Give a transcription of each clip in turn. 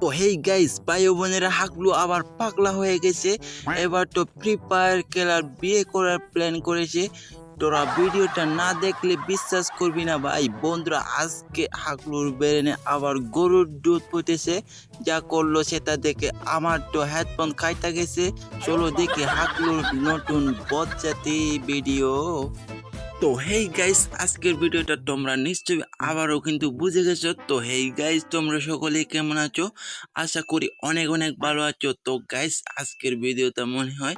তো hey guys ভাই বোনেরা, হাকলু আবার পাগলা হয়ে গেছে। এবার তো ফ্রি ফায়ার খেলার বিয়ে করার প্ল্যান করেছে। তোরা ভিডিওটা না দেখলে বিশ্বাস করবি না ভাই। বন্ধুরা, আজকে হাকলুর বেরেনে আবার গরুর দুধ পড়তেছে যা করল সেটা দেখে আমার তো হেডফোন খাইতে গেছে। চলো দেখি হাকলুর নতুন বজ্জাতি ভিডিও তো হেই গাইস আজকের ভিডিওটা তোমরা নিশ্চয়ই আবারও কিন্তু বুঝে গেছো। তো হেই গাইস তোমরা সকলেই কেমন আছো? আশা করি অনেক অনেক ভালো আছো। তো গাইস আজকের ভিডিওটা মনে হয়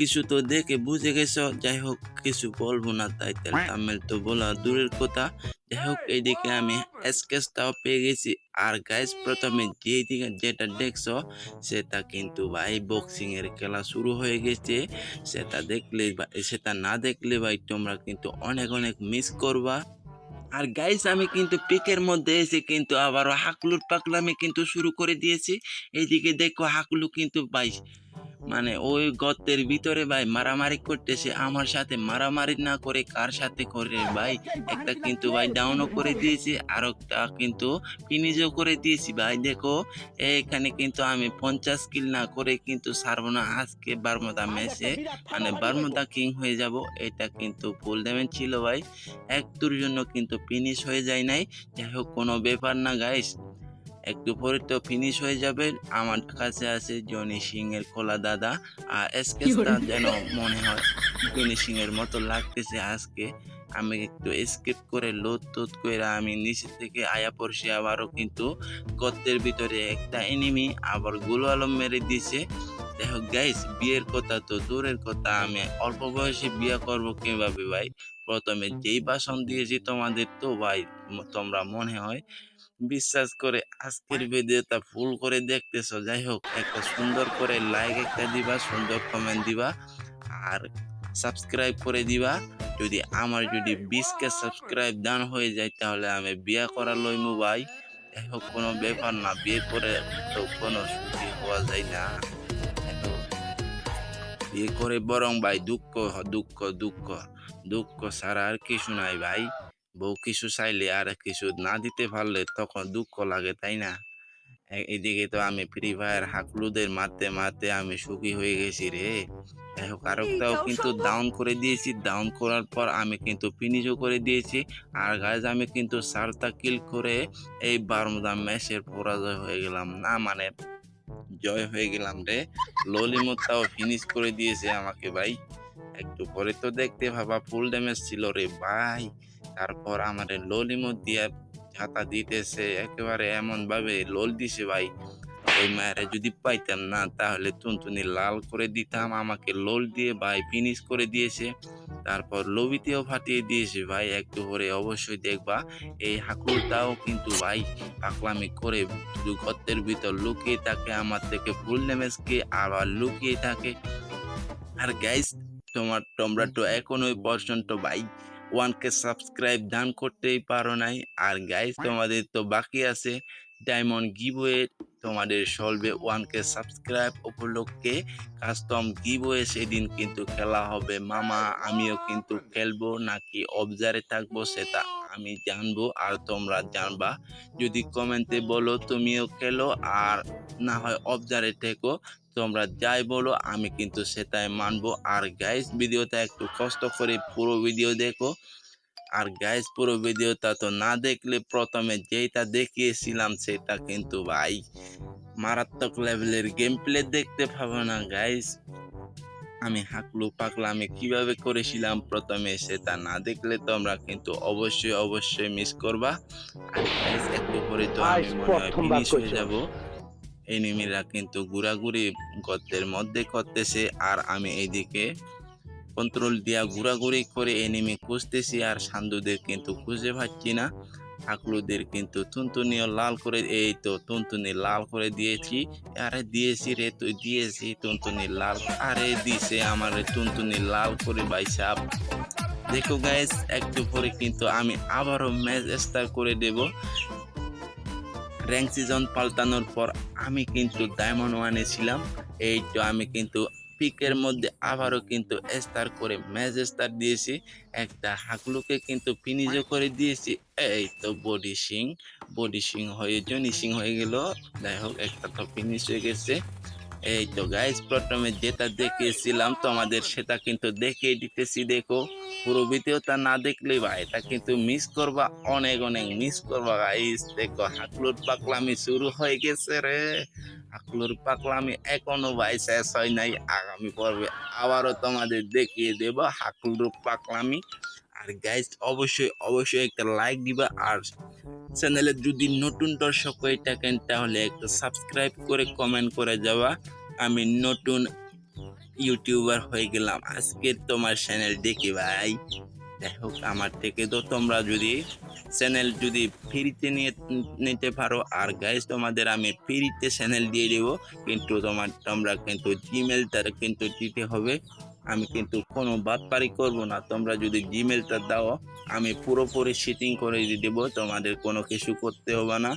কিছু তো দেখে বুঝে গেছো? যাই হোক কিছু বলব না, তাই তামিল তো বলা দূরের কথা। যাই হোক এইদিকে আমি স্কেচটাও পেয়ে গেছি। আর গাইস প্রথমে যেদিকে যেটা দেখছ, সেটা কিন্তু ভাই বক্সিং এর খেলা শুরু হয়ে গেছে। সেটা দেখলে সেটা না দেখলে ভাই তোমরা কিন্তু অনেক অনেক মিস করবা। আর গাইস আমি কিন্তু পিকের মধ্যে এসে কিন্তু আবারও হাকলুর পাকলামি কিন্তু শুরু করে দিয়েছি। এইদিকে দেখো, হাকলু কিন্তু ভাই মানে ওই গর্তের ভিতরে ভাই মারামারি করতেছে আমার সাথে মারামারি না করে কার সাথে করে ভাই? একটা কিন্তু ভাই ডাউনও করে দিয়েছি আর একটা কিন্তু ফিনিশও করে দিয়েছি ভাই। দেখো এখানে কিন্তু আমি পঞ্চাশ কিল না করে কিন্তু সারবো না। আজকে বারমুদা ম্যাচে মানে বারমুদা কিং হয়ে যাব। এটা কিন্তু ফুল ড্যামেজ ছিল ভাই। একটুর জন্য কিন্তু ফিনিশ হয়ে যায় নাই। যাই হোক কোনো ব্যাপার না গাইস একটু পরে তো ফিনিশ হয়ে যাবে। আমার কাছে আছে জনি সিং এর খোলা দাদা। আর এসকেসটা যেন মনে হয় ফিনিশিং এর মতো লাগতেছে আজকে। আমি একটু স্কিপ করে লোদ তোদ করে আমি নিচে থেকে আয়া পড়ছি। আবারও কিন্তু গর্তের ভিতরে একটা এনিমি আবারগুলো আলম মেরে দিছে। হোক গাইস বিয়ের কথা তো দূরের কথা। আমি অল্প বয়সে বিয়ে করব কীভাবে ভাই? প্রথমে যেই বাসন দিয়েছি তোমাদের তো ভাই তোমরা মনে হয় বিশ্বাস করে আজকের ভিডিওটা ফুল করে দেখতেছো। যাই হোক একটা সুন্দর করে লাইক একটা দিবা সুন্দর কমেন্ট দিবা আর সাবস্ক্রাইব করে দিবা। যদি আমার যদি বিশকে সাবস্ক্রাইব দান হয়ে যায় তাহলে আমি বিয়ে করা লইমু ভাই। যাই হোক কোনো ব্যাপার না বিয়ে করে তো কোনো সুখী হওয়া যায় না। বিয়ে করে বরং ভাই দুঃখ দুঃখ দুঃখ দুঃখ ছাড়া আর কিছু নাই ভাই। বউ কিছু চাইলে আর কিছু না দিতে পারলে তখন দুঃখ লাগে তাই না? এদিকে তো আমি ফ্রি ফায়ার হাকলুদের মারতে মারতে আমি সুখী হয়ে গেছি রে। হোক কিন্তু ডাউন করে দিয়েছি। ডাউন করার পর আমি কিন্তু ফিনিশও করে দিয়েছি। আর গাইজ আমি কিন্তু সারটা কিল করে এই বারমুদা ম্যাচের পরাজয় হয়ে গেলাম। না মানে জয় হয়ে গেলাম রে। ললিমতাও ফিনিশ করে দিয়েছে আমাকে ভাই। একটু পরে তো দেখতে ভাবা ফুল ড্যামেজ ছিল রে ভাই। তারপর আমার ললিমত দিয়ে ছাতা দিতেছে, একেবারে এমন ভাবে লোল দিছে ভাই। ওই মায়েরা যদি পাইতাম না, তাহলে টুনটুনি লাল করে দিতাম, আমাকে লোল দিয়ে ভাই ফিনিশ করে দিয়েছে। তারপর লবিতেও ফাটিয়ে দিয়েছে ভাই, একটু পরে অবশ্যই দেখবা। এই হাকুরটাও কিন্তু ভাই পাকলামি করে গর্তের ভিতর লুকিয়ে থাকে, আমার থেকে ফুল ড্যামেজকে আবার লুকিয়ে থাকে। আর গাইস তোমার, তোমরা তো এখনোই পর্যন্ত ভাই ওয়ানকে সাবস্ক্রাইব দান করতেই পারো নাই। আর গাইজ তোমাদের তো বাকি আছে ডায়মন্ড গিভওয়ে তোমাদের চলবে ওয়ানকে সাবস্ক্রাইব উপলক্ষে কাস্টম গিভওয়ে সেদিন কিন্তু খেলা হবে। মামা, আমিও কিন্তু খেলব নাকি অবজারে থাকব সেটা আমি জানব আর তোমরা জানবা। যদি কমেন্টে বলো তুমিও খেলো আর না হয় অবজারে থেকো, তোমরা যাই বলো আমি কিন্তু সেটাই মানবো। আর গাইস ভিডিওটা একটু কষ্ট করে পুরো ভিডিও দেখো। আর গাইস পুরো ভিডিওটা তো না দেখলে প্রথমে যেটা দেখিয়েছিলাম সেটা কিন্তু ভাই মারাত্মক লেভেলের গেম প্লে দেখতে পাবো না গাইস আমি হাকলু পাকলা আমি কীভাবে করেছিলাম প্রথমে সেটা না দেখলে তোমরা কিন্তু অবশ্যই অবশ্যই মিস করবা। আর guys, একটু পরে তো আমি মনে হয় ফিনিশ হয়ে। যাব। এনিমিরা কিন্তু ঘোরাঘুরি গর্তের মধ্যে করতেছে আর আমি এইদিকে কন্ট্রোল দিয়া ঘোরাঘুরি করে এনিমি খুঁজতেছি আর সান্ধুদের কিন্তু খুঁজে পাচ্ছি না। আকলুদের কিন্তু তুনতুনিও লাল করে, এই তো তুনতুনি লাল করে দিয়েছি। আরে দিয়েছি রে তুই, দিয়েছি তুনতুনি লাল। আরে দিছে আমার তুনতুনি লাল করে ভাই সাপ দেখো গাইস একটু পরে কিন্তু আমি আবারও ম্যাচ স্টার্ট করে দেব। র্যাঙ্ক সিজন পাল্টানোর পর আমি কিন্তু ডায়মন্ড ওয়ানে ছিলাম। এই তো আমি কিন্তু পিকের মধ্যে আবারও কিন্তু স্টার করে ম্যাচ স্টার দিয়েছি। একটা হাকলুকে কিন্তু ফিনিশও করে দিয়েছি। এই তো বডি সিং বডি সিং হয়ে জনি সিং হয়ে গেল। যাই হোক একটা তো ফিনিশ হয়ে গেছে। এই তো গাইস প্রথমে যেটা দেখিয়েছিলাম তোমাদের সেটা কিন্তু দেখিয়ে দিতেছি দেখো। পুরো ভিডিওটা না দেখলে বা এটা কিন্তু মিস করবা অনেক অনেক মিস করবা। গাইস দেখো হাকলুর পাকলামি শুরু হয়ে গেছে রে। হাকলুর পাকলামি এখনও ভাই শেষ হয় নাই। আগামী পর্বে আবারও তোমাদের দেখিয়ে দেব হাকলুর পাকলামি আর গাইস অবশ্যই অবশ্যই একটা লাইক দিবা। আর চ্যানেলে যদি নতুন দর্শক হয়ে থাকেন, তাহলে একটা সাবস্ক্রাইব করে কমেন্ট করে যাওয়া আমি নতুন ইউটিউবার হয়ে গেলাম। আজকে তোমার চ্যানেল দেখি ভাই। যাই হোক, আমার থেকে তো তোমরা যদি চ্যানেল যদি ফ্রিতে নিয়ে নিতে পারো, আর গাইজ তোমাদের আমি ফ্রিতে চ্যানেল দিয়ে দেবো, কিন্তু তোমার, তোমরা কিন্তু জিমেলটা কিন্তু দিতে হবে। আমি কিন্তু কোনো বাদপারি করব না। তোমরা যদি জিমেলটা দাও, আমি পুরোপুরি সেটিং করে দিয়ে দেবো। তোমাদের কোনো কিছু করতে হবে না।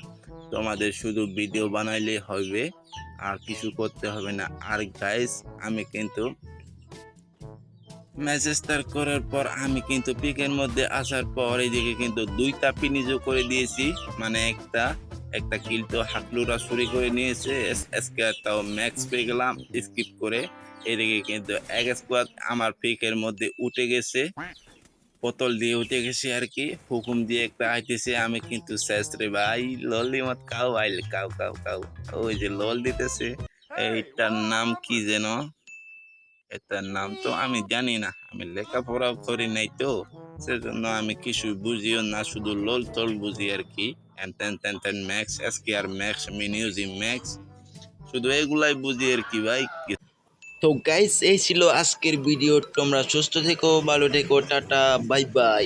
তোমাদের শুধু ভিডিও বানাইলে হবে, আর কিছু করতে হবে না। আর গাইস আমি কিন্তু ম্যাচেস্টার করার পর আমি কিন্তু পিকের মধ্যে আসার পর এদিকে কিন্তু দুইটা পিনিজও করে দিয়েছি। মানে একটা একটা কিল তো হাকলুরা চুরি করে নিয়েছে। তাও ম্যাক্স পেয়ে গেলাম স্কিপ করে। এদিকে কিন্তু এক স্কোয়াড আমার পিকের মধ্যে উঠে গেছে। বোতল দিয়ে উঠে গেছে আর কি। হুকুম দিয়ে একটা আইতেছে, আমি কিন্তু শেষ রে ভাই। ললি মত কাউ, আইলে কাউ কাউ কাউ। ওই যে লল দিতেছে। এইটার নাম কি যেন? এটার নাম তো আমি জানি না। আমি লেখাপড়াও করি নাই তো, সেজন্য আমি কিছু বুঝিও না, শুধু লোল তোল বুঝি আর কি। ম্যাক্স এসকে আর ম্যাক্স মিনিউজি ম্যাক্স শুধু এগুলাই বুঝি আর কি ভাই। তো গাইস এই ছিল আজকের ভিডিও তোমরা সুস্থ থেকো, ভালো থেকো, টাটা বাই বাই